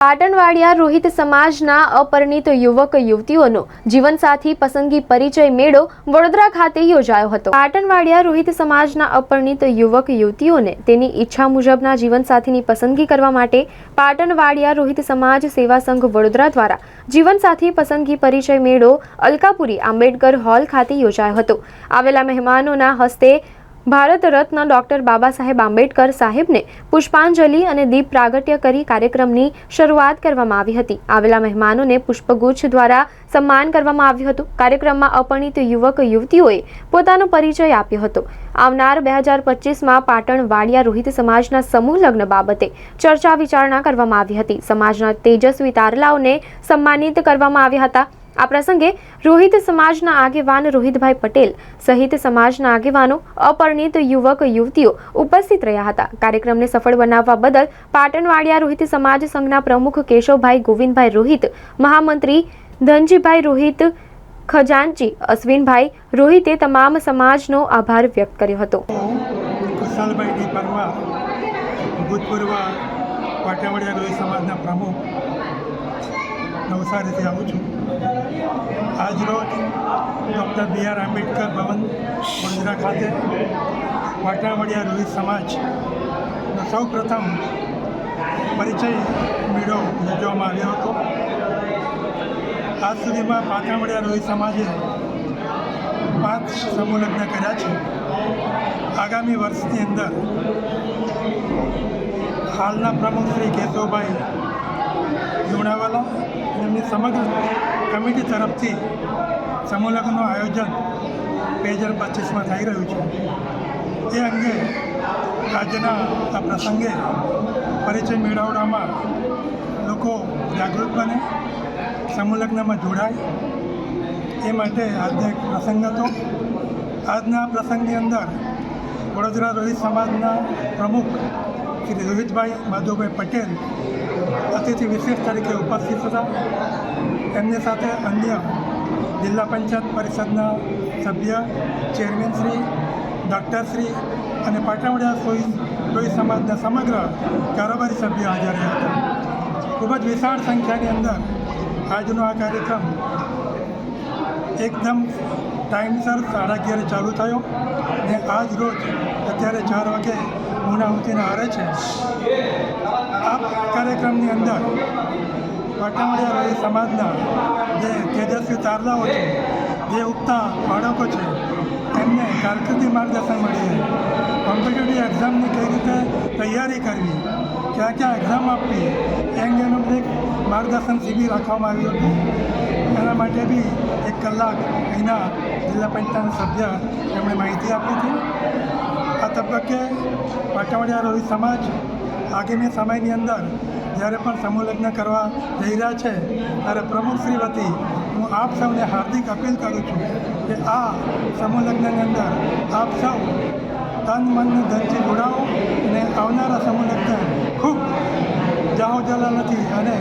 પાટણવાડિયા રોહિત સમાજના અપરિણિત યુવક યુવતીઓનો જીવનસાથી પસંદગી પરિચય મેળો વડોદરા ખાતે યોજાયો હતો. પાટણવાડિયા રોહિત સમાજના અપરિણિત યુવક યુવતીઓને તેની ઈચ્છા મુજબના જીવનસાથીની પસંદગી કરવા માટે પાટણવાડિયા રોહિત સમાજ સેવા સંઘ વડોદરા દ્વારા જીવનસાથી પસંદગી પરિચય મેળો અલકાપુરી આંબેડકર હોલ ખાતે યોજાયો હતો. આવેલા મહેમાનોના હસ્તે ભારત રત્ન ડોક્ટર બાબા સાહેબ આંબેડકર સાહેબને પુષ્પાંજલિ અને દીપ પ્રાગટ્ય કરી કાર્યક્રમની શરૂઆત કરવામાં આવી હતી. આવેલા મહેમાનોને પુષ્પગુચ્છ દ્વારા સન્માન કરવામાં આવ્યું હતું. કાર્યક્રમમાં અપરિણિત યુવક યુવતીઓએ પોતાનો પરિચય આપ્યો હતો. આવનાર બે હજાર પચીસમાં પાટણ વાડિયા રોહિત સમાજના સમૂહ લગ્ન બાબતે ચર્ચા વિચારણા કરવામાં આવી હતી. સમાજના તેજસ્વી તારલાઓને સન્માનિત કરવામાં આવ્યા હતા. આ પ્રસંગે રોહિત સમાજના આગેવાન રોહિતભાઈ પટેલ સહિત સમાજના આગેવાનો, અપરિણિત યુવક, યુવતીઓ ઉપસ્થિત રહ્યા હતા. કાર્યક્રમને સફળ બનાવવા બદલ પાટણવાડિયા રોહિત સમાજ સંઘના પ્રમુખ કેશવભાઈ ગોવિંદભાઈ રોહિત, મહામંત્રી ધનજીભાઈ રોહિત ખજાનચી, અશ્વિનભાઈ રોહિતે તમામ સમાજનો આભાર વ્યક્ત કર્યો હતો. ભૂતપૂર્વ પાટણવાડિયા રોહિત સમાજના પ્રમુખ નવસારીથી આવું છું. આજરોજ doctor B R Ambedkar Bhavan Vadodara ખાતે વાટાવડિયા રોહિત સમાજનો સૌ પ્રથમ પરિચય મેળો યોજવામાં આવ્યો હતો. આજ સુધીમાં પાટણવડિયા રોહિત સમાજે પાંચ સમૂહ લગ્ન કર્યા છે. આગામી વર્ષની અંદર હાલના પ્રમુખ શ્રી કેશવભાઈ સમગ્ર કમિટી તરફથી સમૂહ લગ્નનું આયોજન બે હજાર પચીસમાં થઈ રહ્યું છે. એ અંગે રાજ્યના આ પ્રસંગે પરિચય મેળવવામાં લોકો જાગૃત બને, સમૂહ લગ્નમાં જોડાય. એ માટે આજનો એક પ્રસંગ હતો. આજના પ્રસંગની અંદર વડોદરા રોહિત સમાજના પ્રમુખ શ્રી રોહિતભાઈ માધવભાઈ પટેલ અતિથિ વિશેષ તરીકે ઉપસ્થિત હતા. એમની સાથે અન્ય જિલ્લા પંચાયત પરિષદના સભ્ય, ચેરમેન શ્રી ડૉક્ટરશ્રી અને પાટણવડિયા સોઈ સોઈ સમાજના સમગ્ર કારોબારી સભ્યો હાજર રહ્યા હતા. ખૂબ જ વિશાળ સંખ્યાની અંદર આજનો આ કાર્યક્રમ એકદમ ટાઈમસર સાડા અગિયારે ચાલુ થયો ને આજ રોજ અત્યારે ચાર વાગે પૂર્ણાહુતિને હારે છે. આ કાર્યક્રમની અંદર પાટણવડિયા રહી સમાજના જે તેજસ્વી તારલાઓ છે, જે ઉગતા બાળકો છે એમને કારકિર્દી માર્ગદર્શન મળી રહે કોમ્પિટેટિવ એક્ઝામની કઈ રીતે તૈયારી કરવી, ક્યાં ક્યાં એક્ઝામ આપવી, એ અંગેનું એક માર્ગદર્શન શિબિર રાખવામાં આવ્યું હતું. એના માટે બી એક કલાક અહીંના જિલ્લા પંચાયતના સભ્ય એમણે માહિતી આપી હતી. આ તબક્કે પાટાવાડિયા રોહિત સમાજ આગામી સમયની અંદર જ્યારે પણ સમૂહ લગ્ન કરવા જઈ રહ્યા છે, ત્યારે પ્રમુખશ્રી વતી હું આપ સૌને હાર્દિક અપીલ કરું છું કે આ સમૂહ લગ્નની અંદર આપ સૌ તન, મન ધનથી જોડાઓ અને આવનારા સમૂહ લગ્ન ખૂબ જાહો જલાલથી અને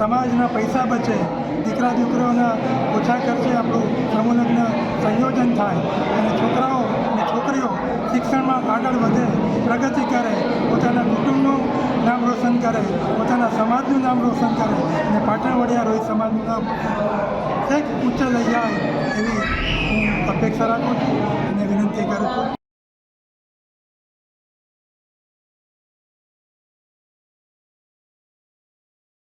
સમાજના પૈસા બચે, દીકરા દીકરીઓના ઓછા ખર્ચે આપણું સમૂહ સંયોજન થાય અને છોકરાઓ અને છોકરીઓ શિક્ષણમાં આગળ વધે, પ્રગતિ કરે, પોતાના કુટુંબનું નામ રોશન કરે, પોતાના સમાજનું નામ રોશન કરે અને પાટણ વડિયા રોહિત સમાજનું નામ એક ઊંચે લઈ જાય એવી હું અપેક્ષા રાખું છું અને વિનંતી કરું છું.